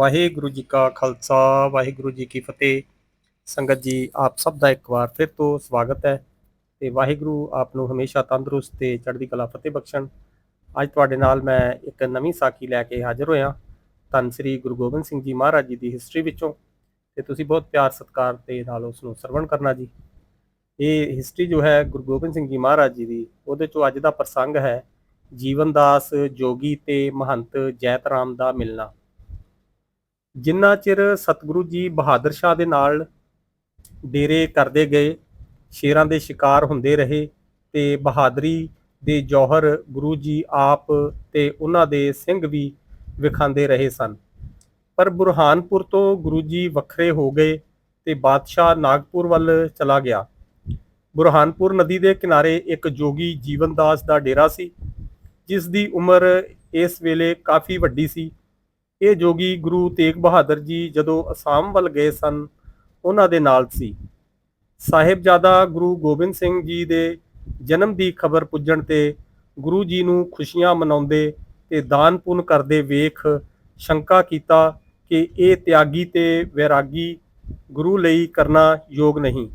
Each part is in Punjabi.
ਵਾਹਿਗੁਰੂ ਜੀ ਕਾ ਖਾਲਸਾ, ਵਾਹਿਗੁਰੂ ਜੀ ਕੀ ਫਤਿਹ। ਸੰਗਤ ਜੀ, ਆਪ ਸਭ ਦਾ ਇੱਕ ਵਾਰ ਫਿਰ ਤੋਂ ਸਵਾਗਤ ਹੈ ਤੇ ਵਾਹਿਗੁਰੂ ਆਪ ਨੂੰ ਹਮੇਸ਼ਾ ਤੰਦਰੁਸਤ ਤੇ ਚੜ੍ਹਦੀ ਕਲਾ ਫਤਿਹ ਬਖਸ਼ਣ। ਅੱਜ ਤੁਹਾਡੇ ਨਾਲ ਮੈਂ ਇੱਕ ਨਵੀਂ ਸਾਖੀ ਲੈ ਕੇ ਹਾਜ਼ਰ ਹੋਇਆ। ਧੰਨ ਸ੍ਰੀ ਗੁਰੂ ਗੋਬਿੰਦ ਸਿੰਘ ਜੀ ਮਹਾਰਾਜ ਜੀ ਦੀ ਹਿਸਟਰੀ ਵਿੱਚੋਂ ਤੇ ਤੁਸੀਂ ਬਹੁਤ ਪਿਆਰ ਸਤਿਕਾਰ ਤੇ ਨਾਲ ਉਸ ਨੂੰ ਸਰਵਣ ਕਰਨਾ ਜੀ। ਇਹ ਹਿਸਟਰੀ ਜੋ ਹੈ ਗੁਰੂ ਗੋਬਿੰਦ ਸਿੰਘ ਜੀ ਮਹਾਰਾਜ ਜੀ ਦੀ, ਉਹਦੇ ਚੋਂ ਅੱਜ ਦਾ ਪ੍ਰਸੰਗ ਹੈ ਜੀਵਨਦਾਸ ਜੋਗੀ ਤੇ ਮਹੰਤ ਜੈਤ ਰਾਮ ਦਾ ਮਿਲਣਾ। ਜਿੰਨਾ ਚਿਰ ਸਤਿਗੁਰੂ ਜੀ ਬਹਾਦਰ ਸ਼ਾਹ ਦੇ ਨਾਲ ਡੇਰੇ ਕਰਦੇ ਗਏ, ਸ਼ੇਰਾਂ ਦੇ ਸ਼ਿਕਾਰ ਹੁੰਦੇ ਰਹੇ ਤੇ ਬਹਾਦਰੀ ਦੇ ਜੌਹਰ ਗੁਰੂ ਜੀ ਆਪ ਤੇ ਉਹਨਾਂ ਦੇ ਸਿੰਘ ਵੀ ਵਿਖਾਉਂਦੇ ਰਹੇ ਸਨ। ਪਰ ਬੁਰਹਾਨਪੁਰ ਤੋਂ ਗੁਰੂ ਜੀ ਵੱਖਰੇ ਹੋ ਗਏ ਤੇ ਬਾਦਸ਼ਾਹ ਨਾਗਪੁਰ ਵੱਲ ਚਲਾ ਗਿਆ। ਬੁਰਹਾਨਪੁਰ ਨਦੀ ਦੇ ਕਿਨਾਰੇ ਇੱਕ ਜੋਗੀ ਜੀਵਨਦਾਸ ਦਾ ਡੇਰਾ ਸੀ, ਜਿਸ ਦੀ ਉਮਰ ਇਸ ਵੇਲੇ ਕਾਫੀ ਵੱਡੀ ਸੀ ਇਹ ਜੋਗੀ ਗੁਰੂ ਤੇਗ ਬਹਾਦਰ ਜੀ ਜਦੋਂ ਅਸਾਮ ਵੱਲ ਗਏ ਸਨ, ਉਹਨਾਂ ਦੇ ਨਾਲ ਸੀ। ਸਾਹਿਬਜ਼ਾਦਾ ਗੁਰੂ ਗੋਬਿੰਦ ਸਿੰਘ ਜੀ ਦੇ ਜਨਮ ਦੀ ਖਬਰ ਪੁੱਜਣ ਤੇ ਗੁਰੂ ਜੀ ਨੂੰ ਖੁਸ਼ੀਆਂ ਮਨਾਉਂਦੇ ਤੇ ਦਾਨ ਪੁੰਨ ਕਰਦੇ ਵੇਖ ਸ਼ੰਕਾ ਕੀਤਾ ਕਿ ਇਹ ਤਿਆਗੀ ਤੇ ਵੈਰਾਗੀ ਗੁਰੂ ਲਈ ਕਰਨਾ ਯੋਗ ਨਹੀਂ।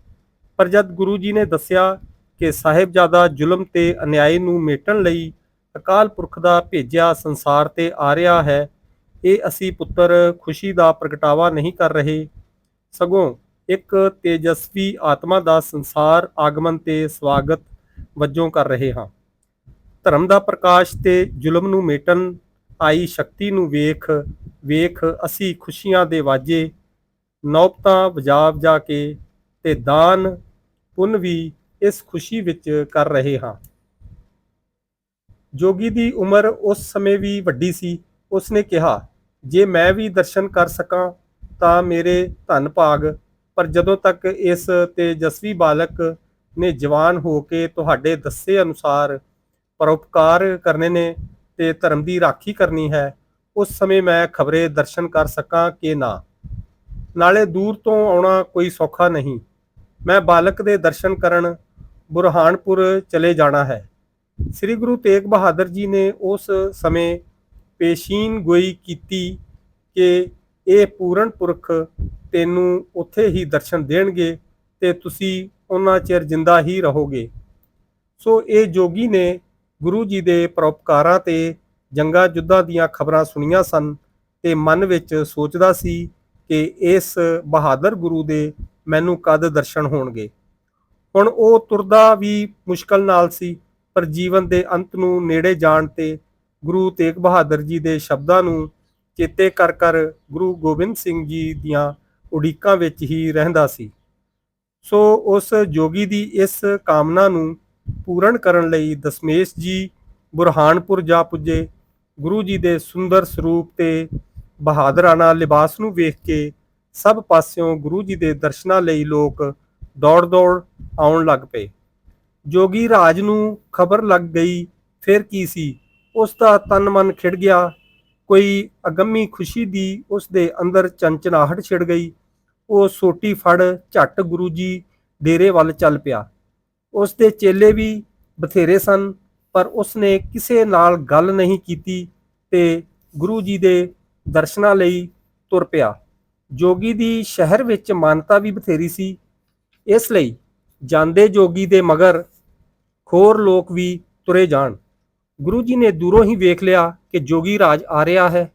ਪਰ ਜਦ ਗੁਰੂ ਜੀ ਨੇ ਦੱਸਿਆ ਕਿ ਸਾਹਿਬਜ਼ਾਦਾ ਜ਼ੁਲਮ ਤੇ ਅਨਿਆਏ ਨੂੰ ਮੇਟਣ ਲਈ ਅਕਾਲ ਪੁਰਖ ਦਾ ਭੇਜਿਆ ਸੰਸਾਰ ਤੇ ਆ ਰਿਹਾ ਹੈ ਇਹ ਅਸੀਂ ਪੁੱਤਰ ਖੁਸ਼ੀ ਦਾ ਪ੍ਰਗਟਾਵਾ ਨਹੀਂ ਕਰ ਰਹੇ। ਸਗੋਂ ਇੱਕ ਤੇਜਸਵੀ ਆਤਮਾ ਦਾ ਸੰਸਾਰ ਆਗਮਨ ਤੇ ਸਵਾਗਤ ਵਜੋਂ ਕਰ ਰਹੇ ਹਾਂ। ਧਰਮ ਦਾ ਪ੍ਰਕਾਸ਼ ਤੇ ਜ਼ੁਲਮ ਨੂੰ ਮੇਟਣ, ਆਈ ਸ਼ਕਤੀ ਨੂੰ ਵੇਖ ਵੇਖ ਅਸੀਂ ਖੁਸ਼ੀਆਂ ਦੇ ਵਾਜੇ, ਨੌਬਤਾਂ ਵਜਾ ਵਜਾ ਕੇ ਤੇ ਦਾਨ, ਪੁੰਨ ਵੀ ਇਸ ਖੁਸ਼ੀ ਵਿੱਚ ਕਰ ਰਹੇ ਹਾਂ। ਜੋਗੀ ਦੀ ਉਮਰ ਉਸ ਸਮੇਂ ਵੀ ਵੱਡੀ ਸੀ, ਉਸਨੇ ਕਿਹਾ ਜੇ ਮੈਂ ਵੀ ਦਰਸ਼ਨ ਕਰ ਸਕਾਂ ਤਾਂ ਮੇਰੇ ਧੰਨ ਭਾਗ। ਪਰ ਜਦੋਂ ਤੱਕ ਇਸ ਤੇਜਸਵੀ ਬਾਲਕ ਨੇ ਜਵਾਨ ਹੋ ਕੇ ਤੁਹਾਡੇ ਦੱਸੇ ਅਨੁਸਾਰ ਪਰਉਪਕਾਰ ਕਰਨੇ ਨੇ ਤੇ ਧਰਮ ਦੀ ਰਾਖੀ ਕਰਨੀ ਹੈ, ਉਸ ਸਮੇਂ ਮੈਂ ਖਬਰੇ ਦਰਸ਼ਨ ਕਰ ਸਕਾਂ ਕਿ ਨਾ। ਨਾਲੇ ਦੂਰ ਤੋਂ ਆਉਣਾ ਕੋਈ ਸੌਖਾ ਨਹੀਂ। ਮੈਂ ਬਾਲਕ ਦੇ ਦਰਸ਼ਨ ਕਰਨ ਬੁਰਹਾਨਪੁਰ ਚਲੇ ਜਾਣਾ ਹੈ। ਸ੍ਰੀ ਗੁਰੂ ਤੇਗ ਬਹਾਦਰ ਜੀ ਨੇ ਉਸ ਸਮੇਂ ਪੇਸ਼ੀਨ ਗੋਈ ਕੀਤੀ ਕਿ ਇਹ ਪੂਰਨ ਪੁਰਖ ਤੈਨੂੰ ਉੱਥੇ ਹੀ ਦਰਸ਼ਨ ਦੇਣਗੇ ਤੇ ਤੁਸੀਂ ਉਹਨਾਂ ਚਿਰ ਜਿੰਦਾ ਹੀ ਰਹੋਗੇ। ਸੋ ਇਹ ਜੋਗੀ ਨੇ ਗੁਰੂ ਜੀ ਦੇ ਪਰਉਪਕਾਰਾਂ ਤੇ ਜੰਗਾ ਜੁੱਧਾਂ ਦੀਆਂ ਖਬਰਾਂ ਸੁਣੀਆਂ ਸਨ ਤੇ ਮਨ ਵਿੱਚ ਸੋਚਦਾ ਸੀ ਕਿ ਇਸ ਬਹਾਦਰ ਗੁਰੂ ਦੇ ਮੈਨੂੰ ਕਦ ਦਰਸ਼ਨ ਹੋਣਗੇ। ਹੁਣ ਉਹ ਤੁਰਦਾ ਵੀ ਮੁਸ਼ਕਲ ਨਾਲ ਸੀ, ਪਰ ਜੀਵਨ ਦੇ ਅੰਤ ਨੂੰ ਨੇੜੇ ਜਾਣ ਤੇ ਗੁਰੂ ਤੇਗ ਬਹਾਦਰ ਜੀ ਦੇ ਸ਼ਬਦਾਂ ਨੂੰ ਚੇਤੇ ਕਰ ਕਰ ਗੁਰੂ ਗੋਬਿੰਦ ਸਿੰਘ ਜੀ ਦੀਆਂ ਉਡੀਕਾਂ ਵਿੱਚ ਹੀ ਰਹਿੰਦਾ ਸੀ। ਸੋ ਉਸ ਜੋਗੀ ਦੀ ਇਸ ਕਾਮਨਾ ਨੂੰ ਪੂਰਨ ਕਰਨ ਲਈ ਦਸਮੇਸ਼ ਜੀ ਬੁਰਹਾਨਪੁਰ ਜਾ ਪੁੱਜੇ। ਗੁਰੂ ਜੀ ਦੇ ਸੁੰਦਰ ਸਰੂਪ ਤੇ ਬਹਾਦਰਾਨਾ ਲਿਬਾਸ ਨੂੰ ਵੇਖ ਕੇ ਸਭ ਪਾਸਿਓਂ ਗੁਰੂ ਜੀ ਦੇ ਦਰਸ਼ਨਾਂ ਲਈ ਲੋਕ ਦੌੜ-ਦੌੜ ਆਉਣ ਲੱਗ ਪਏ। ਜੋਗੀ ਰਾਜ ਨੂੰ ਖਬਰ ਲੱਗ ਗਈ, ਫਿਰ ਕੀ ਸੀ? ਉਸ ਦਾ ਤਨ ਮਨ ਖਿੜ ਗਿਆ। ਕੋਈ ਅਗੰਮੀ ਖੁਸ਼ੀ ਦੀ ਉਸ ਦੇ ਅੰਦਰ ਚੰਚਨਾਹਟ ਛਿੜ ਗਈ। ਉਹ ਸੋਟੀ ਫੜ ਝੱਟ ਗੁਰੂ ਜੀ ਡੇਰੇ ਵੱਲ ਚੱਲ ਪਿਆ। ਉਸ ਦੇ ਚੇਲੇ ਵੀ ਬਥੇਰੇ ਸਨ, ਪਰ ਉਸ ਨੇ ਕਿਸੇ ਨਾਲ ਗੱਲ ਨਹੀਂ ਕੀਤੀ ਤੇ ਗੁਰੂ ਜੀ ਦੇ ਦਰਸ਼ਨਾਂ ਲਈ ਤੁਰ ਪਿਆ। ਜੋਗੀ ਦੀ ਸ਼ਹਿਰ ਵਿੱਚ ਮਾਨਤਾ ਵੀ ਬਥੇਰੀ ਸੀ। ਇਸ ਲਈ ਜਾਂਦੇ ਜੋਗੀ ਦੇ ਮਗਰ ਖੋਰ ਲੋਕ ਵੀ ਤੁਰੇ ਜਾਣ। ਗੁਰੂ ਜੀ ਨੇ ਦੂਰੋਂ ਹੀ ਵੇਖ ਲਿਆ ਕਿ ਜੋਗੀ ਰਾਜ ਆ ਰਿਹਾ ਹੈ।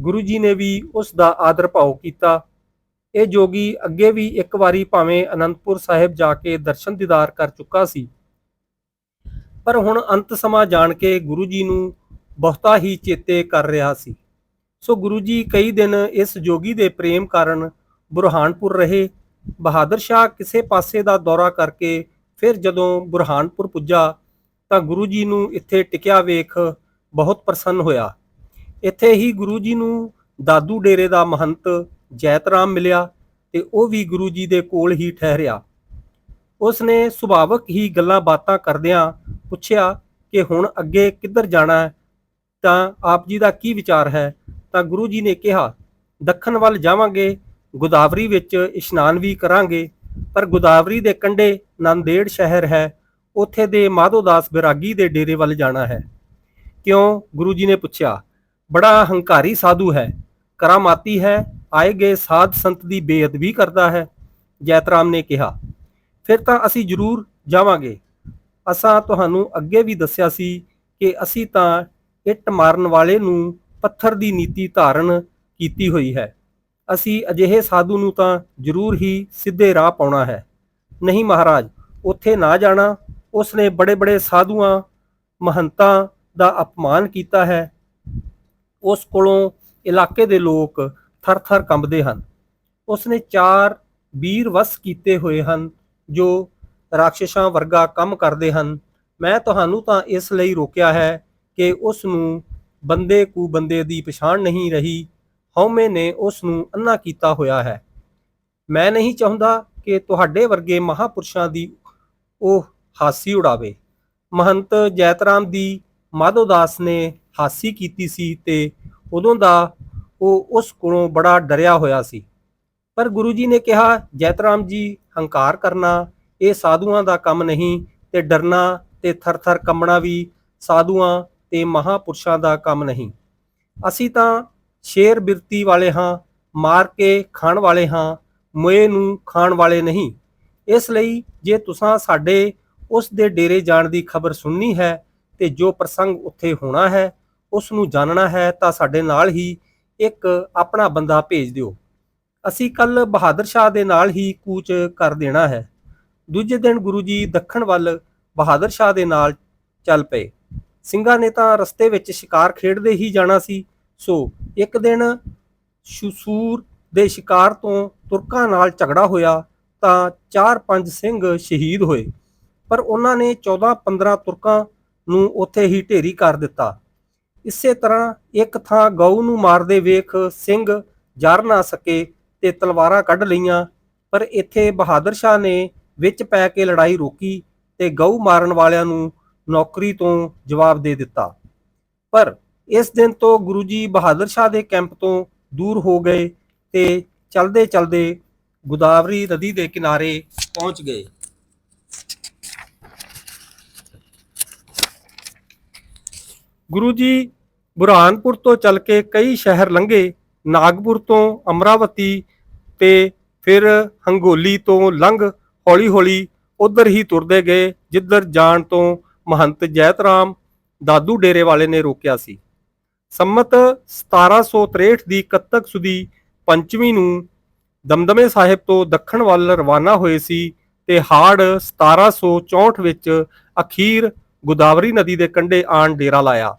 ਗੁਰੂ ਜੀ ਨੇ ਵੀ ਉਸ ਦਾ ਆਦਰ ਭਾਉ ਕੀਤਾ। ਇਹ ਜੋਗੀ ਅੱਗੇ ਵੀ ਇੱਕ ਵਾਰੀ ਭਾਵੇਂ ਅਨੰਦਪੁਰ ਸਾਹਿਬ ਜਾ ਕੇ ਦਰਸ਼ਨ ਦੀਦਾਰ ਕਰ ਚੁੱਕਾ ਸੀ। ਪਰ ਹੁਣ ਅੰਤ ਸਮਾਂ ਜਾਣ ਕੇ ਗੁਰੂ ਜੀ ਨੂੰ ਬਹੁਤਾ ਹੀ ਚੇਤੇ ਕਰ ਰਿਹਾ ਸੀ। ਸੋ ਗੁਰੂ ਜੀ ਕਈ ਦਿਨ ਇਸ ਜੋਗੀ ਦੇ ਪ੍ਰੇਮ ਕਾਰਨ ਬੁਰਹਾਨਪੁਰ ਰਹੇ। ਬਹਾਦਰ ਸ਼ਾਹ ਕਿਸੇ ਪਾਸੇ ਦਾ ਦੌਰਾ ਕਰਕੇ ਫਿਰ ਜਦੋਂ ਬੁਰਹਾਨਪੁਰ ਪੁੱਜਾ ਤਾਂ ਗੁਰੂ ਜੀ ਨੂੰ ਇੱਥੇ ਟਿਕਿਆ ਵੇਖ ਬਹੁਤ ਪ੍ਰਸੰਨ ਹੋਇਆ। ਇੱਥੇ ਹੀ ਗੁਰੂ ਜੀ ਨੂੰ ਦਾਦੂ ਡੇਰੇ ਦਾ ਮਹੰਤ ਜੈਤਰਾਮ ਮਿਲਿਆ ਤੇ ਉਹ ਵੀ ਗੁਰੂ ਜੀ ਦੇ ਕੋਲ ਹੀ ਠਹਿਰਿਆ। ਉਸ ਨੇ ਸੁਭਾਵਕ ਹੀ ਗੱਲਾਂ ਬਾਤਾਂ ਕਰਦਿਆਂ ਪੁੱਛਿਆ ਕਿ ਹੁਣ ਅੱਗੇ ਕਿੱਧਰ ਜਾਣਾ ਹੈ? ਤਾਂ ਆਪ ਜੀ ਦਾ ਕੀ ਵਿਚਾਰ ਹੈ? ਤਾਂ ਗੁਰੂ ਜੀ ਨੇ ਕਿਹਾ, ਦੱਖਣ ਵੱਲ ਜਾਵਾਂਗੇ, ਗੋਦਾਵਰੀ ਵਿੱਚ ਇਸ਼ਨਾਨ ਵੀ ਕਰਾਂਗੇ, ਪਰ ਗੋਦਾਵਰੀ ਦੇ ਕੰਢੇ ਨੰਦੇੜ ਸ਼ਹਿਰ ਹੈ ਉੱਥੇ ਦੇ ਮਾਧੋਦਾਸ ਬਿਰਾਗੀ ਦੇ ਡੇਰੇ ਵੱਲ ਜਾਣਾ ਹੈ। ਕਿਉਂ? ਗੁਰੂ ਜੀ ਨੇ ਪੁੱਛਿਆ, ਬੜਾ ਹੰਕਾਰੀ ਸਾਧੂ ਹੈ, ਕਰਾਮਾਤੀ ਹੈ, ਆਏ ਗਏ ਸਾਧ ਸੰਤ ਦੀ ਬੇਅਦਬੀ ਕਰਦਾ ਹੈ। ਜੈਤਰਾਮ ਨੇ ਕਿਹਾ, ਫਿਰ ਤਾਂ ਅਸੀਂ ਜ਼ਰੂਰ ਜਾਵਾਂਗੇ। ਅਸਾਂ ਤੁਹਾਨੂੰ ਅੱਗੇ ਵੀ ਦੱਸਿਆ ਸੀ ਕਿ ਅਸੀਂ ਤਾਂ ਇੱਟ ਮਾਰਨ ਵਾਲੇ ਨੂੰ ਪੱਥਰ ਦੀ ਨੀਤੀ ਧਾਰਨ ਕੀਤੀ ਹੋਈ ਹੈ। ਅਸੀਂ ਅਜਿਹੇ ਸਾਧੂ ਨੂੰ ਤਾਂ ਜ਼ਰੂਰ ਹੀ ਸਿੱਧੇ ਰਾਹ ਪਾਉਣਾ ਹੈ। ਨਹੀਂ ਮਹਾਰਾਜ, ਉੱਥੇ ਨਾ ਜਾਣਾ ਉਸਨੇ ਬੜੇ ਬੜੇ ਸਾਧੂਆਂ, ਮਹੰਤਾਂ ਦਾ ਅਪਮਾਨ ਕੀਤਾ ਹੈ। ਉਸ ਕੋਲੋਂ ਇਲਾਕੇ ਦੇ ਲੋਕ ਥਰ-ਥਰ ਕੰਬਦੇ ਹਨ। ਉਸਨੇ ਚਾਰ ਵੀਰ ਵਸ ਕੀਤੇ ਹੋਏ ਹਨ, ਜੋ ਰਾਖਸ਼ਾਂ ਵਰਗਾ ਕੰਮ ਕਰਦੇ ਹਨ। ਮੈਂ ਤੁਹਾਨੂੰ ਤਾਂ ਇਸ ਲਈ ਰੋਕਿਆ ਹੈ ਕਿ ਉਸ ਨੂੰ ਬੰਦੇ ਕੂ ਬੰਦੇ ਦੀ ਪਛਾਣ ਨਹੀਂ ਰਹੀ, ਹਉਮੈ ਨੇ ਉਸ ਨੂੰ ਅੰਨਾ ਕੀਤਾ ਹੋਇਆ ਹੈ। ਮੈਂ ਨਹੀਂ ਚਾਹੁੰਦਾ ਕਿ ਤੁਹਾਡੇ ਵਰਗੇ ਮਹਾਪੁਰਸ਼ਾਂ ਦੀ ਉਹ ਹਾਸੀ ਉਡਾਵੇ। ਮਹੰਤ ਜੈਤਰਾਮ ਦੀ ਮਾਧੋ ਦਾਸ ਨੇ ਹਾਸੀ ਕੀਤੀ ਸੀ ਤੇ ਉਦੋਂ ਦਾ ਉਹ ਉਸ ਕੋਲੋਂ ਬੜਾ ਡਰਿਆ ਹੋਇਆ ਸੀ। ਪਰ ਗੁਰੂ ਜੀ ਨੇ ਕਿਹਾ, ਜੈਤਰਾਮ ਜੀ, ਹੰਕਾਰ ਕਰਨਾ, ਇਹ ਸਾਧੂਆਂ ਦਾ ਕੰਮ ਨਹੀਂ ਤੇ ਡਰਨਾ ਤੇ ਥਰ-ਥਰ ਕੰਬਣਾ ਵੀ ਸਾਧੂਆਂ ਤੇ ਮਹਾਪੁਰਸ਼ਾਂ ਦਾ ਕੰਮ ਨਹੀਂ। ਅਸੀਂ ਤਾਂ ਸ਼ੇਰ ਬਿਰਤੀ ਵਾਲੇ ਹਾਂ, ਮਾਰ ਕੇ ਖਾਣ ਵਾਲੇ ਹਾਂ, ਮੋਏ ਨੂੰ ਖਾਣ ਵਾਲੇ ਨਹੀਂ। ਇਸ ਲਈ ਜੇ ਤੁਸੀਂ ਸਾਡੇ ਉਸ ਦੇ ਡੇਰੇ ਜਾਣ ਦੀ ਖਬਰ ਸੁਣਨੀ ਹੈ ਤੇ ਜੋ ਪ੍ਰਸੰਗ ਉੱਥੇ ਹੋਣਾ ਹੈ ਉਸ ਨੂੰ ਜਾਣਨਾ ਹੈ ਤਾਂ ਸਾਡੇ ਨਾਲ ਹੀ ਇੱਕ ਆਪਣਾ ਬੰਦਾ ਭੇਜ ਦਿਓ। ਅਸੀਂ ਕੱਲ ਬਹਾਦਰ ਸ਼ਾਹ ਦੇ ਨਾਲ ਹੀ ਕੂਚ ਕਰ ਦੇਣਾ ਹੈ। ਦੂਜੇ ਦਿਨ ਗੁਰੂ ਜੀ ਦੱਖਣ ਵੱਲ ਬਹਾਦਰ ਸ਼ਾਹ ਦੇ ਨਾਲ ਚੱਲ ਪਏ। ਸਿੰਘਾਂ ਨੇ ਤਾਂ ਰਸਤੇ ਵਿੱਚ ਸ਼ਿਕਾਰ ਖੇਡਦੇ ਹੀ ਜਾਣਾ ਸੀ। ਸੋ ਇੱਕ ਦਿਨ ਸ਼ੂਸੂਰ ਦੇ ਸ਼ਿਕਾਰ ਤੋਂ ਤੁਰਕਾਂ ਨਾਲ ਝਗੜਾ ਹੋਇਆ ਤਾਂ 4-5 ਸਿੰਘ ਸ਼ਹੀਦ ਹੋਏ। ਪਰ ਉਹਨਾਂ ਨੇ 14-15 ਤੁਰਕਾਂ ਨੂੰ ਉੱਥੇ ਹੀ ਢੇਰੀ ਕਰ ਦਿੱਤਾ। ਇਸੇ ਤਰ੍ਹਾਂ ਇੱਕ ਥਾਂ ਗਊ ਨੂੰ ਮਾਰਦੇ ਵੇਖ ਸਿੰਘ ਜਰ ਨਾ ਸਕੇ ਤੇ ਤਲਵਾਰਾਂ ਕੱਢ ਲਈਆਂ, ਪਰ ਇੱਥੇ ਬਹਾਦਰ ਸ਼ਾਹ ਨੇ ਵਿੱਚ ਪੈ ਕੇ ਲੜਾਈ ਰੋਕੀ ਤੇ ਗਊ ਮਾਰਨ ਵਾਲਿਆਂ ਨੂੰ ਨੌਕਰੀ ਤੋਂ ਜਵਾਬ ਦੇ ਦਿੱਤਾ। ਪਰ ਇਸ ਦਿਨ ਤੋਂ ਗੁਰੂ ਜੀ ਬਹਾਦਰ ਸ਼ਾਹ ਦੇ ਕੈਂਪ ਤੋਂ ਦੂਰ ਹੋ ਗਏ ਤੇ ਚਲਦੇ ਚਲਦੇ ਗੋਦਾਵਰੀ ਨਦੀ ਦੇ ਕਿਨਾਰੇ ਪਹੁੰਚ ਗਏ। ਗੁਰੂ ਜੀ ਬੁਰਹਾਨਪੁਰ ਤੋਂ ਚੱਲ ਕੇ ਕਈ ਸ਼ਹਿਰ ਲੰਘੇ, ਨਾਗਪੁਰ ਤੋਂ ਅਮਰਾਵਤੀ ਤੇ ਫਿਰ ਹੰਗੋਲੀ ਤੋਂ ਲੰਘ ਹੌਲੀ-ਹੌਲੀ ਉਧਰ ਹੀ ਤੁਰਦੇ ਗਏ, ਜਿੱਧਰ ਜਾਣ ਤੋਂ ਮਹੰਤ ਜੈਤਰਾਮ ਦਾਦੂ ਡੇਰੇ ਵਾਲੇ ਨੇ ਰੋਕਿਆ ਸੀ। ਸੰਮਤ 1763 ਦੀ ਕੱਤਕ ਸੁਦੀ ਪੰਚਮੀ ਨੂੰ ਦਮਦਮੇ ਸਾਹਿਬ ਤੋਂ ਦੱਖਣ ਵੱਲ ਰਵਾਨਾ ਹੋਏ ਸੀ ਤੇ ਹਾੜ 1764 ਵਿੱਚ ਅਖੀਰ ਗੋਦਾਵਰੀ ਨਦੀ ਦੇ ਕੰਢੇ ਆਣ ਡੇਰਾ ਲਾਇਆ,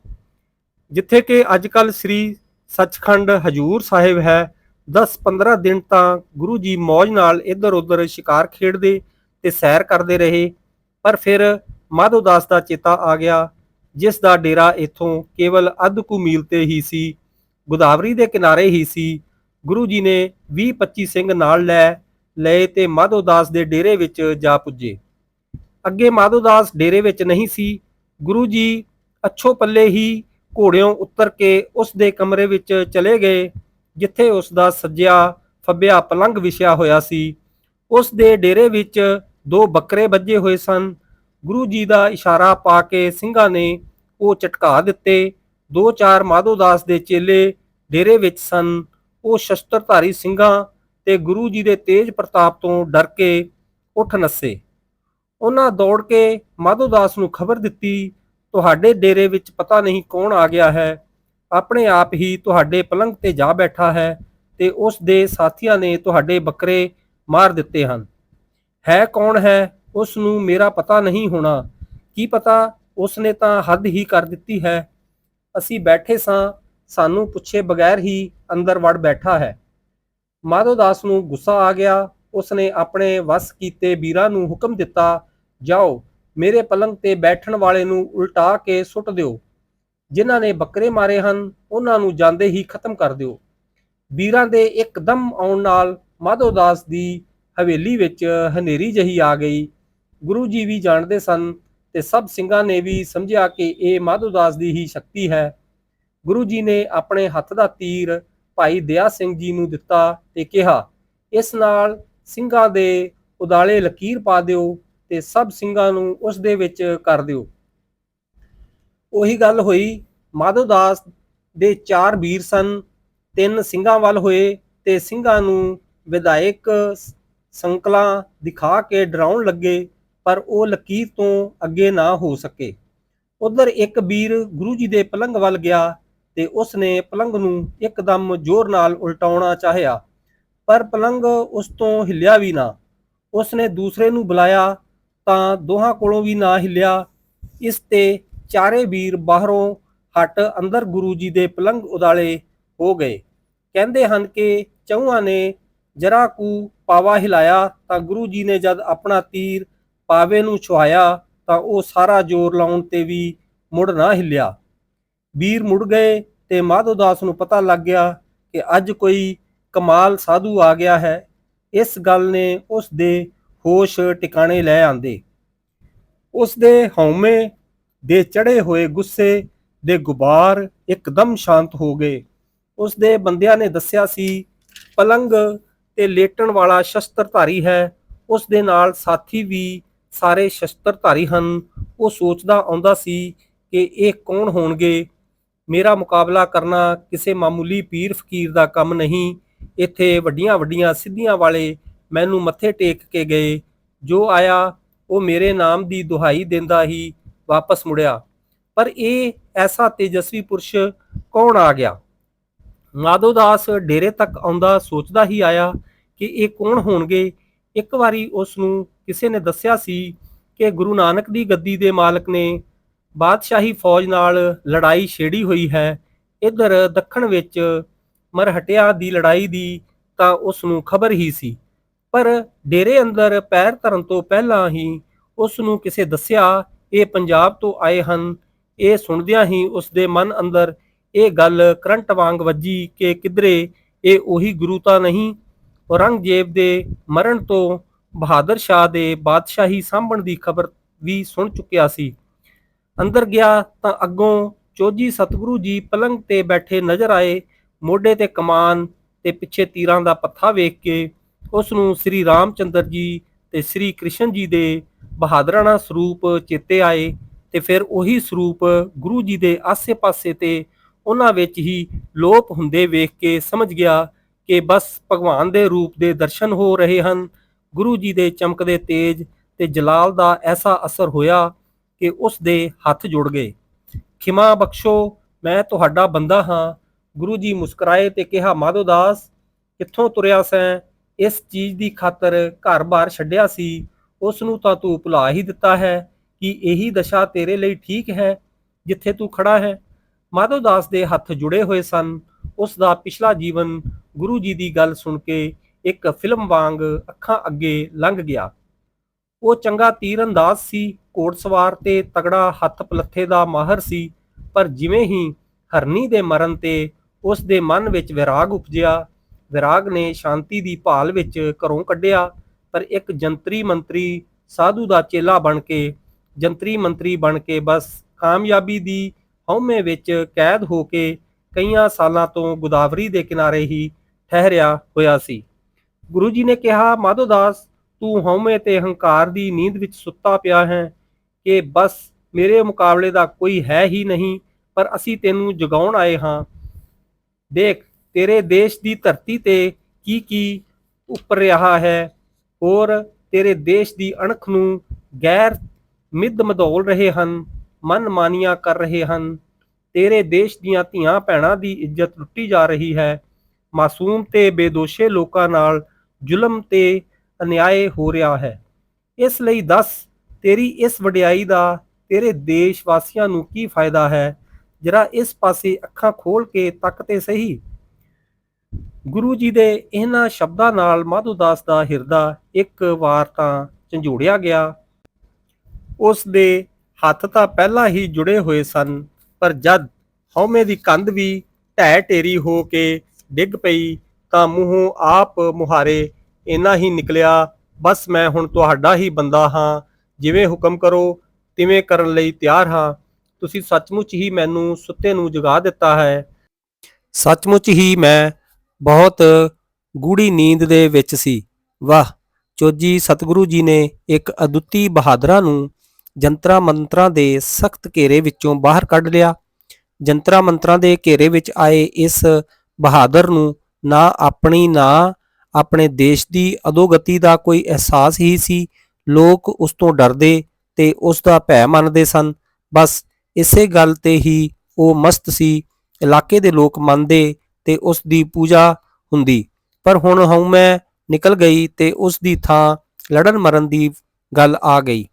ਜਿੱਥੇ ਕਿ ਅੱਜ ਅੱਜਕੱਲ ਸ੍ਰੀ ਸੱਚਖੰਡ ਹਜੂਰ ਸਾਹਿਬ ਹੈ। 10-15 ਦਿਨ ਤਾਂ ਗੁਰੂ ਜੀ ਮौज ਨਾਲ ਇੱਧਰ-ਉੱਧਰ ਸ਼ਿਕਾਰ ਖੇਡਦੇ ਤੇ ਸੈਰ ਕਰਦੇ ਰਹੇ, ਪਰ ਫਿਰ ਮਾਧੋਦਾਸ ਦਾ ਚੇਤਾ ਆ ਗਿਆ, ਜਿਸ ਦਾ ਡੇਰਾ ਇੱਥੋਂ ਕੇਵਲ ਅੱਧ ਕੁ ਮੀਲ ਤੇ ਹੀ ਸੀ, ਗੋਦਾਵਰੀ ਦੇ ਕਿਨਾਰੇ ਹੀ ਸੀ। ਗੁਰੂ ਜੀ ਨੇ 20-25 ਸਿੰਘ ਨਾਲ ਲੈ, ਲਏ ਤੇ ਮਾਧੋਦਾਸ ਦੇ ਡੇਰੇ ਵਿੱਚ ਜਾ ਪੁੱਜੇ। ਅੱਗੇ ਮਾਧੋਦਾਸ ਡੇਰੇ ਵਿੱਚ ਨਹੀਂ ਸੀ, ਗੁਰੂ ਜੀ ਅੱਛੋ ਪੱਲੇ ਹੀ ਘੋੜਿਓਂ ਉਤਰ ਕੇ ਉਸ ਦੇ ਕਮਰੇ ਵਿੱਚ ਚਲੇ ਗਏ, ਜਿੱਥੇ ਉਸ ਦਾ ਸੱਜਿਆ ਫੱਬਿਆ ਪਲੰਗ ਵਿਛਿਆ ਹੋਇਆ ਸੀ। ਉਸ ਦੇ ਡੇਰੇ ਵਿੱਚ ਦੋ ਬੱਕਰੇ ਵੱਜੇ ਹੋਏ ਸਨ। ਗੁਰੂ ਜੀ ਦਾ ਇਸ਼ਾਰਾ ਪਾ ਕੇ ਸਿੰਘਾਂ ਨੇ ਉਹ ਝਟਕਾ ਦਿੱਤੇ। ਦੋ ਚਾਰ ਮਾਧੋਦਾਸ ਦੇ ਚੇਲੇ ਡੇਰੇ ਵਿੱਚ ਸਨ। ਉਹ ਸ਼ਸਤਰਧਾਰੀ ਸਿੰਘਾਂ ਤੇ ਗੁਰੂ ਜੀ ਦੇ ਤੇਜ ਪ੍ਰਤਾਪ ਤੋਂ ਡਰ ਕੇ ਉੱਠ ਨੱਸੇ। ਉਹਨਾਂ ਦੌੜ ਕੇ ਮਾਧੋਦਾਸ ਨੂੰ ਖਬਰ ਦਿੱਤੀ, ਤੁਹਾਡੇ ਡੇਰੇ ਵਿੱਚ ਪਤਾ ਨਹੀਂ ਕੌਣ ਆ ਗਿਆ ਹੈ। ਆਪਣੇ ਆਪ ਹੀ ਤੁਹਾਡੇ ਪਲੰਗ ਤੇ ਜਾ ਬੈਠਾ ਹੈ ਤੇ ਉਸ ਦੇ ਸਾਥੀਆਂ ਨੇ ਤੁਹਾਡੇ ਬੱਕਰੇ ਮਾਰ ਦਿੱਤੇ ਹਨ। ਹੈ ਕੌਣ ਹੈ? ਉਸ ਨੂੰ ਮੇਰਾ ਪਤਾ ਨਹੀਂ ਹੋਣਾ। ਕੀ ਪਤਾ? ਉਸ ਨੇ ਤਾਂ ਹੱਦ ਹੀ ਕਰ ਦਿੱਤੀ ਹੈ। ਅਸੀਂ ਬੈਠੇ ਸਾਂ, ਸਾਨੂੰ ਪੁੱਛੇ ਬਗੈਰ ਹੀ ਅੰਦਰ ਵੜ ਬੈਠਾ ਹੈ। ਮਾਧੋਦਾਸ ਨੂੰ ਗੁੱਸਾ ਆ ਗਿਆ। ਉਸ ਨੇ ਆਪਣੇ ਵਸ ਕੀਤੇ ਵੀਰਾਂ ਨੂੰ ਹੁਕਮ ਦਿੱਤਾ, ਜਾਓ, ਮੇਰੇ ਪਲੰਗ ਤੇ ਬੈਠਣ ਵਾਲੇ ਨੂੰ ਉਲਟਾ ਕੇ ਸੁੱਟ ਦਿਓ। ਜਿਨ੍ਹਾਂ ਨੇ ਬੱਕਰੇ ਮਾਰੇ ਹਨ, ਉਹਨਾਂ ਨੂੰ ਜਾਂਦੇ ਹੀ ਖਤਮ ਕਰ ਦਿਓ ਵੀਰਾਂ ਦੇ ਇੱਕਦਮ ਆਉਣ ਨਾਲ ਮਾਧੋਦਾਸ ਦੀ ਹਵੇਲੀ ਵਿੱਚ ਹਨੇਰੀ ਜਹੀ ਆ ਗਈ। ਗੁਰੂ ਜੀ ਵੀ ਜਾਣਦੇ ਸਨ ਤੇ ਸਭ ਸਿੰਘਾਂ ਨੇ ਵੀ ਸਮਝਿਆ ਕਿ ਇਹ ਮਾਧੋਦਾਸ ਦੀ ਹੀ ਸ਼ਕਤੀ ਹੈ। ਗੁਰੂ ਜੀ ਨੇ ਆਪਣੇ ਹੱਥ ਦਾ ਤੀਰ ਭਾਈ ਦਇਆ ਸਿੰਘ ਜੀ ਨੂੰ ਦਿੱਤਾ ਤੇ ਕਿਹਾ, ਇਸ ਨਾਲ ਸਿੰਘਾਂ ਦੇ ਉਦਾਲੇ ਲਕੀਰ ਪਾ ਦਿਓ ਤੇ ਸਭ ਸਿੰਘਾਂ ਨੂੰ ਉਸ ਦੇ ਵਿੱਚ ਕਰ ਦਿਓ। ਉਹੀ ਗੱਲ ਹੋਈ। ਮਾਧੋਦਾਸ ਦੇ ਚਾਰ ਵੀਰ ਸਨ। ਤਿੰਨ ਸਿੰਘਾਂ ਵੱਲ ਹੋਏ ਤੇ ਸਿੰਘਾਂ ਨੂੰ ਵਿਧਾਇਕ ਸੰਕਲਾਂ ਦਿਖਾ ਕੇ ਡਰਾਉਣ ਲੱਗੇ, ਪਰ ਉਹ ਲਕੀਰ ਤੋਂ ਅੱਗੇ ਨਾ ਹੋ ਸਕੇ। ਉਧਰ ਇੱਕ ਵੀਰ ਗੁਰੂ ਜੀ ਦੇ ਪਲੰਗ ਵੱਲ ਗਿਆ ਤੇ ਉਸ ਨੇ ਪਲੰਗ ਨੂੰ ਇੱਕਦਮ ਜ਼ੋਰ ਨਾਲ ਉਲਟਾਉਣਾ ਚਾਹਿਆ। ਪਰ ਪਲੰਗ ਉਸ ਤੋਂ ਹਿੱਲਿਆ ਵੀ ਨਾ। ਉਸ ਨੇ ਦੂਸਰੇ ਨੂੰ ਬੁਲਾਇਆ ਤਾਂ ਦੋਹਾਂ ਕੋਲੋਂ ਵੀ ਨਾ ਹਿੱਲਿਆ। ਇਸ ਤੇ ਚਾਰੇ ਵੀਰ ਬਾਹਰੋਂ ਹਟ ਅੰਦਰ ਗੁਰੂ ਜੀ ਦੇ ਪਲੰਗ ਉਦਾਲੇ ਹੋ ਗਏ। ਕਹਿੰਦੇ ਹਨ ਕਿ ਚੌਹਾਂ ਨੇ ਜਰਾ ਕੁ ਪਾਵਾ ਹਿਲਾਇਆ ਤਾਂ ਗੁਰੂ ਜੀ ਨੇ ਜਦ ਆਪਣਾ ਤੀਰ ਪਾਵੇ ਨੂੰ ਛੁਹਾਇਆ ਤਾਂ ਉਹ ਸਾਰਾ ਜ਼ੋਰ ਲਾਉਣ ਤੇ ਵੀ ਮੁੜ ਨਾ ਹਿੱਲਿਆ। ਵੀਰ ਮੁੜ ਗਏ ਤੇ ਮਾਧੋ ਦਾਸ ਨੂੰ ਪਤਾ ਲੱਗ ਗਿਆ ਕਿ ਅੱਜ ਕੋਈ ਕਮਾਲ ਸਾਧੂ ਆ ਗਿਆ ਹੈ, ਇਸ ਗੱਲ ਨੇ ਉਸ ਦੇ ਹੋਸ਼ ਟਿਕਾਣੇ ਲੈ ਆਂਦੇ। ਉਸ ਦੇ ਹਉਮੈ ਦੇ ਚੜੇ ਹੋਏ ਗੁੱਸੇ ਦੇ ਗੁਬਾਰ ਇੱਕਦਮ ਸ਼ਾਂਤ ਹੋ ਗਏ। ਉਸ ਦੇ ਬੰਦਿਆਂ ਨੇ ਦੱਸਿਆ ਸੀ ਪਲੰਗ ਤੇ ਲੇਟਣ ਵਾਲਾ ਸ਼ਸਤਰਧਾਰੀ ਹੈ, ਉਸ ਦੇ ਨਾਲ ਸਾਥੀ ਵੀ ਸਾਰੇ ਸ਼ਸਤਰਧਾਰੀ ਹਨ। ਉਹ ਸੋਚਦਾ ਆਉਂਦਾ ਸੀ ਕਿ ਇਹ ਕੌਣ ਹੋਣਗੇ? ਮੇਰਾ ਮੁਕਾਬਲਾ ਕਰਨਾ ਕਿਸੇ ਮਾਮੂਲੀ ਪੀਰ ਫਕੀਰ ਦਾ ਕੰਮ ਨਹੀਂ ਇੱਥੇ ਵੱਡੀਆਂ ਵੱਡੀਆਂ ਸਿੱਧੀਆਂ ਵਾਲੇ ਮੈਨੂੰ ਮੱਥੇ ਟੇਕ ਕੇ ਗਏ। ਜੋ ਆਇਆ, ਉਹ ਮੇਰੇ ਨਾਮ ਦੀ ਦੁਹਾਈ ਦਿੰਦਾ ਹੀ ਵਾਪਸ ਮੁੜਿਆ। ਪਰ ਇਹ ਐਸਾ ਤੇਜਸਵੀ ਪੁਰਸ਼ ਕੌਣ ਆ ਗਿਆ? ਮਾਧੋ ਦਾਸ ਡੇਰੇ ਤੱਕ ਆਉਂਦਾ ਸੋਚਦਾ ਹੀ ਆਇਆ ਕਿ ਇਹ ਕੌਣ ਹੋਣਗੇ। ਇੱਕ ਵਾਰੀ ਉਸ ਨੂੰ ਕਿਸੇ ਨੇ ਦੱਸਿਆ ਸੀ ਕਿ ਗੁਰੂ ਨਾਨਕ ਦੀ ਗੱਦੀ ਦੇ ਮਾਲਕ ਨੇ ਬਾਦਸ਼ਾਹੀ ਫੌਜ ਨਾਲ ਲੜਾਈ ਛੇੜੀ ਹੋਈ ਹੈ। ਇਧਰ ਦੱਖਣ ਵਿੱਚ ਮਰਹਟਿਆ ਦੀ ਲੜਾਈ ਦੀ ਤਾਂ ਉਸ ਨੂੰ ਖਬਰ ਹੀ ਸੀ। ਪਰ ਡੇਰੇ ਅੰਦਰ ਪੈਰ ਧਰਨ ਤੋਂ ਪਹਿਲਾਂ ਹੀ ਉਸ ਨੂੰ ਕਿਸੇ ਦੱਸਿਆ, ਇਹ ਪੰਜਾਬ ਤੋਂ ਆਏ ਹਨ। ਇਹ ਸੁਣਦਿਆਂ ਹੀ ਉਸ ਦੇ ਮਨ ਅੰਦਰ ਇਹ ਗੱਲ ਕਰੰਟ ਵਾਂਗ ਵੱਜੀ ਕਿ ਕਿਧਰੇ ਇਹ ਉਹੀ ਗੁਰੂ ਤਾਂ ਨਹੀਂ। ਔਰੰਗਜ਼ੇਬ ਦੇ ਮਰਨ ਤੋਂ ਬਹਾਦਰ ਸ਼ਾਹ ਦੇ ਬਾਦਸ਼ਾਹੀ ਸਾਂਭਣ ਦੀ ਖਬਰ ਵੀ ਸੁਣ ਚੁੱਕਿਆ ਸੀ। ਅੰਦਰ ਗਿਆ ਤਾਂ ਅੱਗੋਂ ਚੋਜੀ ਸਤਿਗੁਰੂ ਜੀ ਪਲੰਗ ਤੇ ਬੈਠੇ ਨਜ਼ਰ ਆਏ ਮੋਢੇ ਤੇ ਕਮਾਨ ਤੇ ਪਿੱਛੇ ਤੀਰਾਂ ਦਾ ਪੱਥਾ ਵੇਖ ਕੇ ਉਸ ਨੂੰ ਸ੍ਰੀ ਰਾਮਚੰਦਰ ਜੀ ਤੇ ਸ੍ਰੀ ਕ੍ਰਿਸ਼ਨ ਜੀ ਦੇ ਬਹਾਦਰਾਨਾ ਸਰੂਪ ਚੇਤੇ ਆਏ ਤੇ ਫਿਰ ਉਹੀ ਸਰੂਪ ਗੁਰੂ ਜੀ ਦੇ ਆਸੇ-ਪਾਸੇ ਤੇ ਉਹਨਾਂ ਵਿੱਚ ਹੀ ਲੋਪ ਹੁੰਦੇ ਵੇਖ ਕੇ ਸਮਝ ਗਿਆ ਕਿ ਬਸ ਭਗਵਾਨ ਦੇ ਰੂਪ ਦੇ ਦਰਸ਼ਨ ਹੋ ਰਹੇ ਹਨ। ਗੁਰੂ ਜੀ ਦੇ ਚਮਕਦੇ ਤੇਜ ਤੇ ਜਲਾਲ ਦਾ ਐਸਾ ਅਸਰ ਹੋਇਆ ਕਿ ਉਸ ਦੇ ਹੱਥ ਜੁੜ ਗਏ। ਖਿਮਾ ਬਖਸ਼ੋ, ਮੈਂ ਤੁਹਾਡਾ ਬੰਦਾ ਹਾਂ। ਗੁਰੂ ਜੀ ਮੁਸਕਰਾਏ ਤੇ ਕਿਹਾ, ਮਾਧੋ ਦਾਸ, ਕਿੱਥੋਂ ਤੁਰਿਆ ਸੈਂ? ਇਸ ਚੀਜ਼ ਦੀ ਖਾਤਰ ਘਰ-ਬਾਰ ਛੱਡਿਆ ਸੀ। ਉਸ ਨੂੰ ਤਾਂ ਤੂੰ ਭੁਲਾ ਹੀ ਦਿੱਤਾ ਹੈ ਕਿ ਇਹੀ ਦਸ਼ਾ ਤੇਰੇ ਲਈ ਠੀਕ ਹੈ, ਜਿੱਥੇ ਤੂੰ ਖੜਾ ਹੈ। ਮਾਧੋ ਦਾਸ ਦੇ ਹੱਥ ਜੁੜੇ ਹੋਏ ਸਨ। ਉਸ ਦਾ ਪਿਛਲਾ ਜੀਵਨ ਗੁਰੂ ਜੀ ਦੀ ਗੱਲ ਸੁਣ ਕੇ ਇੱਕ ਫਿਲਮ ਵਾਂਗ ਅੱਖਾਂ ਅੱਗੇ ਲੰਘ ਗਿਆ। ਉਹ ਚੰਗਾ ਤੀਰਅੰਦਾਜ਼ ਸੀ, ਘੋੜਸਵਾਰ ਤੇ ਤਗੜਾ ਹੱਥ ਪਲੱਥੇ ਦਾ ਮਾਹਰ ਸੀ, ਪਰ ਜਿਵੇਂ ਹੀ ਹਰਨੀ ਦੇ ਮਰਨ ਤੇ ਉਸ ਦੇ ਮਨ ਵਿੱਚ ਵਿਰਾਗ ਉਪਜਿਆ। ਵਿਰਾਗ ਨੇ ਸ਼ਾਂਤੀ ਦੀ ਭਾਲ ਵਿੱਚ ਘਰੋਂ ਕੱਢਿਆ, ਪਰ ਇੱਕ ਜੰਤਰੀ ਮੰਤਰੀ ਸਾਧੂ ਦਾ ਚੇਲਾ ਬਣ ਕੇ, ਜੰਤਰੀ ਮੰਤਰੀ ਬਣ ਕੇ ਬਸ ਕਾਮਯਾਬੀ ਦੀ ਹਉਮੈ ਵਿੱਚ ਕੈਦ ਹੋ ਕੇ ਕਈਆਂ ਸਾਲਾਂ ਤੋਂ ਗੋਦਾਵਰੀ ਦੇ ਕਿਨਾਰੇ ਹੀ ਠਹਿਰਿਆ ਹੋਇਆ ਸੀ। ਗੁਰੂ ਜੀ ਨੇ ਕਿਹਾ, ਮਾਧੋ ਦਾਸ, ਤੂੰ ਹਉਮੈ ਤੇ ਹੰਕਾਰ ਦੀ ਨੀਂਦ ਵਿੱਚ ਸੁੱਤਾ ਪਿਆ ਹੈ ਕਿ ਬਸ ਮੇਰੇ ਮੁਕਾਬਲੇ ਦਾ ਕੋਈ ਹੈ ਹੀ ਨਹੀਂ, ਪਰ ਅਸੀਂ ਤੈਨੂੰ ਜਗਾਉਣ ਆਏ ਹਾਂ। ਦੇਖ, ਤੇਰੇ ਦੇਸ਼ ਦੀ ਧਰਤੀ ਤੇ ਕੀ ਕੀ ਉੱਪਰ ਰਿਹਾ ਹੈ? ਹੋਰ, ਤੇਰੇ ਦੇਸ਼ ਦੀ ਅਣਖ ਨੂੰ ਗੈਰ ਮਿੱਧ ਮਧੋਲ ਰਹੇ ਹਨ, ਮਨ ਮਾਨੀਆਂ ਕਰ ਰਹੇ ਹਨ। ਤੇਰੇ ਦੇਸ਼ ਦੀਆਂ ਧੀਆਂ ਭੈਣਾਂ ਦੀ ਇੱਜ਼ਤ ਲੁੱਟੀ ਜਾ ਰਹੀ ਹੈ। ਮਾਸੂਮ ਤੇ ਬੇਦੋਸ਼ੇ ਲੋਕਾਂ ਨਾਲ ਜ਼ੁਲਮ ਤੇ ਅਨਿਆਏ ਹੋ ਰਿਹਾ ਹੈ। ਇਸ ਲਈ ਦੱਸ, ਤੇਰੀ ਇਸ ਵਡਿਆਈ ਦਾ ਤੇਰੇ ਦੇਸ਼ ਵਾਸੀਆਂ ਨੂੰ ਕੀ ਫਾਇਦਾ ਹੈ? ਜਰਾ ਇਸ ਪਾਸੇ ਅੱਖਾਂ ਖੋਲ ਕੇ ਤੱਕ ਤੇ ਸਹੀ। ਗੁਰੂ ਜੀ ਦੇ ਇਹਨਾਂ ਸ਼ਬਦਾਂ ਨਾਲ ਮਾਧੂ ਦਾਸ ਦਾ ਹਿਰਦਾ ਇੱਕ ਵਾਰ ਤਾਂ ਝੰਜੋੜਿਆ ਗਿਆ। ਉਸ ਦੇ ਹੱਥ ਤਾਂ ਪਹਿਲਾਂ ਹੀ ਜੁੜੇ ਹੋਏ ਸਨ, ਪਰ ਜਦ ਹਉਮੈ ਦੀ ਕੰਧ ਵੀ ਢਹਿ ਢੇਰੀ ਹੋ ਕੇ ਡਿੱਗ ਪਈ ਤਾਂ ਮੂੰਹੋਂ ਆਪ ਮੁਹਾਰੇ ਇੰਨਾ ਹੀ ਨਿਕਲਿਆ, ਬਸ ਮੈਂ ਹੁਣ ਤੁਹਾਡਾ ਹੀ ਬੰਦਾ ਹਾਂ, ਜਿਵੇਂ ਹੁਕਮ ਕਰੋ, ਤਿਵੇਂ ਕਰਨ ਲਈ ਤਿਆਰ ਹਾਂ। ਤੁਸੀਂ ਸੱਚਮੁੱਚ ਹੀ ਮੈਨੂੰ ਸੁੱਤੇ ਨੂੰ ਜਗਾ ਦਿੱਤਾ ਹੈ। ਸੱਚਮੁੱਚ ਹੀ ਮੈਂ ਬਹੁਤ ਗੂੜੀ ਨੀਂਦ ਦੇ ਵਿੱਚ ਸੀ। ਵਾਹ, ਚੋਜੀ ਸਤਿਗੁਰੂ ਜੀ ਨੇ ਇੱਕ ਅਦੁੱਤੀ ਬਹਾਦਰਾਂ ਨੂੰ ਜੰਤਰਾ ਮੰਤਰਾਂ ਦੇ ਸਖਤ ਘੇਰੇ ਵਿੱਚੋਂ ਬਾਹਰ ਕੱਢ ਲਿਆ। ਜੰਤਰਾ ਮੰਤਰਾਂ ਦੇ ਘੇਰੇ ਵਿੱਚ ਆਏ ਇਸ ਬਹਾਦਰ ਨੂੰ ਨਾ ਆਪਣੀ ਨਾ ਆਪਣੇ ਦੇਸ਼ ਦੀ ਅਧੋਗਤੀ ਦਾ ਕੋਈ ਅਹਿਸਾਸ ਹੀ ਸੀ। ਲੋਕ ਉਸ ਤੋਂ ਡਰਦੇ ਤੇ ਉਸ ਦਾ ਭੈ ਮੰਨਦੇ ਸਨ। ਬਸ ਇਸੇ ਗੱਲ ਤੇ ਹੀ ਉਹ ਮਸਤ ਸੀ। ਇਲਾਕੇ ਦੇ ਲੋਕ ਮੰਨਦੇ ਤੇ ਉਸ ਦੀ ਪੂਜਾ ਹੁੰਦੀ। ਪਰ ਹੁਣ ਹਉ ਮੈਂ ਨਿਕਲ ਗਈ ਤੇ ਉਸ ਦੀ ਥਾਂ ਲੜਨ ਮਰਨ ਦੀ ਗੱਲ ਆ ਗਈ।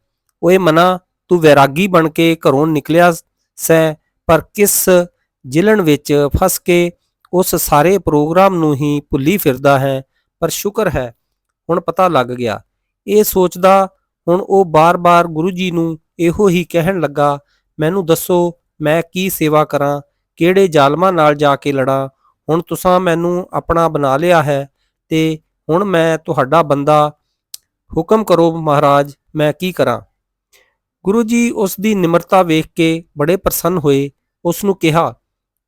ਓਏ ਮਨਾ, ਤੂੰ ਵੈਰਾਗੀ ਬਣ ਕੇ ਘਰੋਂ ਨਿਕਲਿਆ ਸੈ, ਪਰ ਕਿਸ ਜਿਲਣ ਵਿੱਚ ਫਸ ਕੇ ਉਸ ਸਾਰੇ ਪ੍ਰੋਗਰਾਮ ਨੂੰ ਹੀ ਭੁੱਲੀ ਫਿਰਦਾ ਹੈ, ਪਰ ਸ਼ੁਕਰ ਹੈ, ਹੁਣ ਪਤਾ ਲੱਗ ਗਿਆ। ਇਹ ਸੋਚਦਾ ਹੁਣ ਉਹ ਬਾਰ-ਬਾਰ ਗੁਰੂ ਜੀ ਨੂੰ ਇਹੋ ਹੀ ਕਹਿਣ ਲੱਗਾ ਮੈਨੂੰ ਦੱਸੋ, ਮੈਂ ਕੀ ਸੇਵਾ ਕਰਾਂ, ਕਿਹੜੇ ਜ਼ਾਲਮਾਂ ਨਾਲ ਜਾ ਕੇ ਲੜਾਂ? ਹੁਣ ਤੁਸੀਂ ਮੈਨੂੰ ਆਪਣਾ ਬਣਾ ਲਿਆ ਹੈ ਤੇ ਹੁਣ ਮੈਂ ਤੁਹਾਡਾ ਬੰਦਾ। ਹੁਕਮ ਕਰੋ ਮਹਾਰਾਜ, ਮੈਂ ਕੀ ਕਰਾਂ? ਗੁਰੂ ਜੀ ਉਸ ਦੀ ਨਿਮਰਤਾ ਵੇਖ ਕੇ ਬੜੇ ਪ੍ਰਸੰਨ ਹੋਏ। ਉਸ ਨੂੰ ਕਿਹਾ,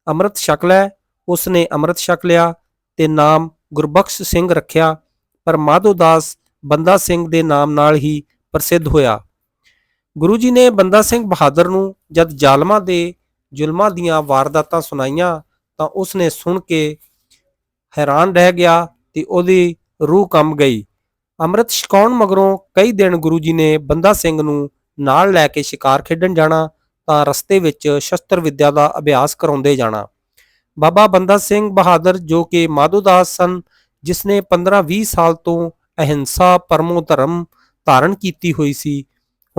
ਅੰਮ੍ਰਿਤ ਛਕ ਲੈ। ਉਸ ਨੇ ਅੰਮ੍ਰਿਤ ਛਕ ਲਿਆ ਤੇ ਨਾਮ ਗੁਰਬਖਸ਼ ਸਿੰਘ ਰੱਖਿਆ, ਪਰ ਮਾਧੋ ਦਾਸ ਬੰਦਾ ਸਿੰਘ ਦੇ ਨਾਮ ਨਾਲ ਹੀ ਪ੍ਰਸਿੱਧ ਹੋਇਆ। ਗੁਰੂ ਜੀ ਨੇ ਬੰਦਾ ਸਿੰਘ ਬਹਾਦਰ ਨੂੰ ਜਦ ਜ਼ਾਲਮਾਂ ਦੇ ਜ਼ੁਲਮਾਂ ਦੀਆਂ ਵਾਰਦਾਤਾਂ ਸੁਣਾਈਆਂ ਤਾਂ ਉਸ ਨੇ ਸੁਣ ਕੇ ਹੈਰਾਨ ਰਹਿ ਗਿਆ ਤੇ ਉਹਦੀ ਰੂਹ ਕੰਬ ਗਈ। ਅੰਮ੍ਰਿਤ ਛਕਾਉਣ ਮਗਰੋਂ ਕਈ ਦਿਨ ਗੁਰੂ ਜੀ ਨੇ ਬੰਦਾ ਸਿੰਘ ਨੂੰ ਨਾਲ ਲੈ ਕੇ ਸ਼ਿਕਾਰ ਖੇਡਣ ਜਾਣਾ ਤਾਂ ਰਸਤੇ ਵਿੱਚ ਸ਼ਸਤਰ ਵਿੱਦਿਆ ਦਾ ਅਭਿਆਸ ਕਰਾਉਂਦੇ ਜਾਣਾ। ਬਾਬਾ ਬੰਦਾ ਸਿੰਘ ਬਹਾਦਰ ਜੋ ਕਿ ਮਾਧੋਦਾਸ ਸਨ ਜਿਸ ਨੇ 15-20 ਸਾਲ ਤੋਂ ਅਹਿੰਸਾ, ਪਰਮੋ ਧਰਮ ਧਾਰਨ ਕੀਤੀ ਹੋਈ ਸੀ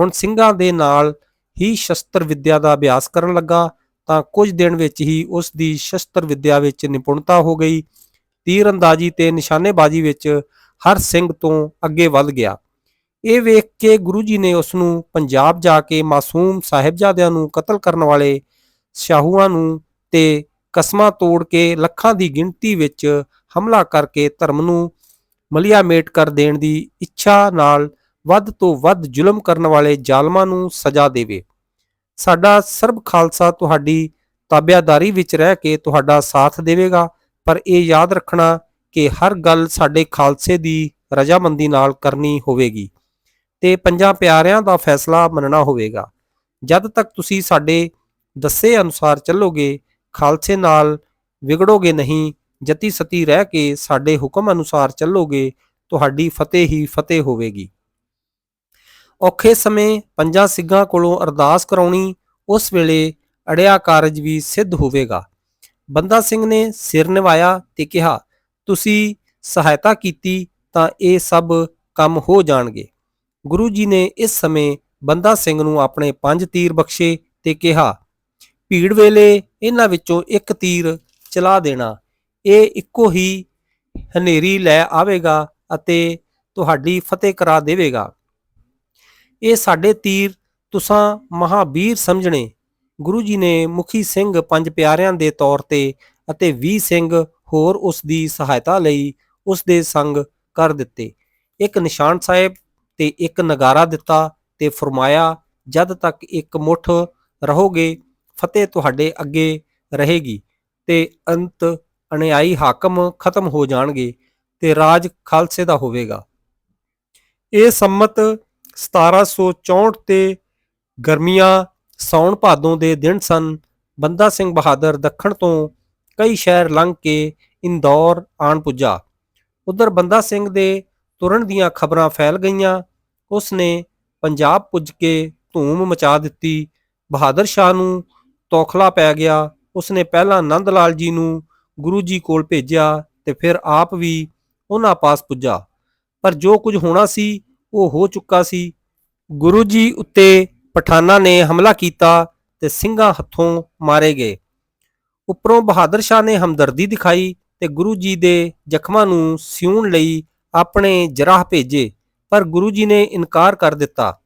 ਹੁਣ ਸਿੰਘਾਂ ਦੇ ਨਾਲ ਹੀ ਸ਼ਸਤਰ ਵਿੱਦਿਆ ਦਾ ਅਭਿਆਸ ਕਰਨ ਲੱਗਾ ਤਾਂ ਕੁਝ ਦਿਨ ਵਿੱਚ ਹੀ ਉਸ ਦੀ ਸ਼ਸਤਰ ਵਿੱਦਿਆ ਵਿੱਚ ਨਿਪੁੰਨਤਾ ਹੋ ਗਈ। ਤੀਰ ਅੰਦਾਜ਼ੀ ਤੇ ਨਿਸ਼ਾਨੇਬਾਜ਼ੀ ਵਿੱਚ ਹਰ ਸਿੰਘ ਤੋਂ ਅੱਗੇ ਵੱਧ ਗਿਆ। ਇਹ ਵੇਖ ਕੇ ਗੁਰੂ ਜੀ ਨੇ ਉਸ ਨੂੰ ਪੰਜਾਬ ਜਾ ਕੇ ਮਾਸੂਮ ਸਾਹਿਬਜ਼ਾਦਿਆਂ ਨੂੰ ਕਤਲ ਕਰਨ ਵਾਲੇ ਸ਼ਾਹੂਆਂ ਨੂੰ ਤੇ ਕਸਮਾਂ ਤੋੜ ਕੇ ਲੱਖਾਂ ਦੀ ਗਿਣਤੀ ਵਿੱਚ ਹਮਲਾ ਕਰਕੇ ਧਰਮ ਨੂੰ ਮਲਿਆਮੇਟ ਕਰ ਦੇਣ ਦੀ ਇੱਛਾ ਨਾਲ ਵੱਧ ਤੋਂ ਵੱਧ ਜ਼ੁਲਮ ਕਰਨ ਵਾਲੇ ਜ਼ਾਲਮਾਂ ਨੂੰ ਸਜ਼ਾ ਦੇਵੇ। ਸਾਡਾ ਸਰਬ ਖਾਲਸਾ ਤੁਹਾਡੀ ਤਾਬਿਆਦਾਰੀ ਵਿੱਚ ਰਹਿ ਕੇ ਤੁਹਾਡਾ ਸਾਥ ਦੇਵੇਗਾ, ਪਰ ਇਹ ਯਾਦ ਰੱਖਣਾ ਕਿ ਹਰ ਗੱਲ ਸਾਡੇ ਖਾਲਸੇ ਦੀ ਰਜਾਮੰਦੀ ਨਾਲ ਕਰਨੀ ਹੋਵੇਗੀ ਤੇ ਪੰਜਾਂ ਪਿਆਰਿਆਂ ਦਾ ਫੈਸਲਾ ਮੰਨਣਾ ਹੋਵੇਗਾ। ਜਦ ਤੱਕ ਤੁਸੀਂ ਸਾਡੇ ਦੱਸੇ ਅਨੁਸਾਰ ਚੱਲੋਗੇ, ਖਾਲਸੇ ਨਾਲ ਵਿਗੜੋਗੇ ਨਹੀਂ, ਜਤੀ ਸਤੀ ਰਹਿ ਕੇ ਸਾਡੇ ਹੁਕਮ ਅਨੁਸਾਰ ਚੱਲੋਗੇ, ਤੁਹਾਡੀ ਫਤਿਹ ਹੀ ਫਤਿਹ ਹੋਵੇਗੀ। ਔਖੇ ਸਮੇਂ ਪੰਜਾਂ ਸਿੰਘਾਂ ਕੋਲੋਂ ਅਰਦਾਸ ਕਰਾਉਣੀ ਉਸ ਵੇਲੇ ਅੜਿਆ ਕਾਰਜ ਵੀ ਸਿੱਧ ਹੋਵੇਗਾ। ਬੰਦਾ ਸਿੰਘ ਨੇ ਸਿਰ ਨਿਵਾਇਆ ਤੇ ਕਿਹਾ, ਤੁਸੀਂ ਸਹਾਇਤਾ ਕੀਤੀ ਤਾਂ ਇਹ ਸਭ ਕੰਮ ਹੋ ਜਾਣਗੇ। ਗੁਰੂ ਜੀ ਨੇ ਇਸ ਸਮੇਂ ਬੰਦਾ ਸਿੰਘ ਨੂੰ ਆਪਣੇ ਪੰਜ ਤੀਰ ਬਖਸ਼ੇ ਤੇ ਕਿਹਾ, ਭੀੜ ਵੇਲੇ ਇਹਨਾਂ ਵਿੱਚੋਂ ਇੱਕ ਤੀਰ ਚਲਾ ਦੇਣਾ। ਇਹ ਇੱਕੋ ਹੀ ਹਨੇਰੀ ਲੈ ਆਵੇਗਾ ਅਤੇ ਤੁਹਾਡੀ ਫਤਿਹ ਕਰਾ ਦੇਵੇਗਾ। ਇਹ ਸਾਡੇ ਤੀਰ ਤੁਸਾਂ ਮਹਾਬੀਰ ਸਮਝਣੇ। ਗੁਰੂ ਜੀ ਨੇ ਮੁਖੀ ਸਿੰਘ ਪੰਜ ਪਿਆਰਿਆਂ ਦੇ ਤੌਰ ਤੇ ਅਤੇ 20 ਸਿੰਘ ਹੋਰ ਉਸ ਦੀ ਸਹਾਇਤਾ ਲਈ ਉਸ ਦੇ ਸੰਗ ਕਰ ਦਿੱਤੇ। ਇੱਕ ਨਿਸ਼ਾਨ ਸਾਹਿਬ ਤੇ ਇੱਕ ਨਗਾਰਾ ਦਿੱਤਾ ਤੇ ਫਰਮਾਇਆ, ਜਦ ਤੱਕ ਇੱਕ ਮੁੱਠ ਰਹੋਗੇ, ਫਤਿਹ ਤੁਹਾਡੇ ਅੱਗੇ ਰਹੇਗੀ ਤੇ ਅੰਤ ਅਨਿਆਈ ਹਾਕਮ ਖਤਮ ਹੋ ਜਾਣਗੇ ਤੇ ਰਾਜ ਖਾਲਸੇ ਦਾ ਹੋਵੇਗਾ। ਇਹ ਸੰਮਤ 1764 ਤੇ ਗਰਮੀਆਂ ਸੌਣ ਭਾਦੋਂ ਦੇ ਦਿਨ ਸਨ, ਬੰਦਾ ਸਿੰਘ ਬਹਾਦਰ ਦੱਖਣ ਤੋਂ ਕਈ ਸ਼ਹਿਰ ਲੰਘ ਕੇ ਇੰਦੌਰ ਆਣ ਪੁੱਜਾ। ਉਧਰ ਬੰਦਾ ਸਿੰਘ ਦੇ ਤੁਰਨ ਦੀਆਂ ਖਬਰਾਂ ਫੈਲ ਗਈਆਂ। ਉਸ ਨੇ ਪੰਜਾਬ ਪੁੱਜ ਕੇ ਧੂਮ ਮਚਾ ਦਿੱਤੀ। ਬਹਾਦਰ ਸ਼ਾਹ ਨੂੰ ਤੌਖਲਾ ਪੈ ਗਿਆ। ਉਸ ਨੇ ਪਹਿਲਾਂ ਨੰਦ ਲਾਲ ਜੀ ਨੂੰ ਗੁਰੂ ਜੀ ਕੋਲ ਭੇਜਿਆ ਤੇ ਫਿਰ ਆਪ ਵੀ ਉਹਨਾਂ ਪਾਸ ਪੁੱਜਾ। ਪਰ ਜੋ ਕੁਝ ਹੋਣਾ ਸੀ ਉਹ ਹੋ ਚੁੱਕਾ ਸੀ। ਗੁਰੂ ਜੀ ਉੱਤੇ ਪਠਾਨਾਂ ਨੇ ਹਮਲਾ ਕੀਤਾ ਤੇ ਸਿੰਘਾਂ ਹੱਥੋਂ ਮਾਰੇ ਗਏ। ਉੱਪਰੋਂ ਬਹਾਦਰ ਸ਼ਾਹ ਨੇ ਹਮਦਰਦੀ ਦਿਖਾਈ ਤੇ ਗੁਰੂ ਜੀ ਦੇ ਜ਼ਖਮਾਂ ਨੂੰ ਸਿਉਣ ਲਈ ਆਪਣੇ ਜਰਾਹ ਭੇਜੇ, ਪਰ ਗੁਰੂ ਜੀ ਨੇ ਇਨਕਾਰ ਕਰ ਦਿੱਤਾ।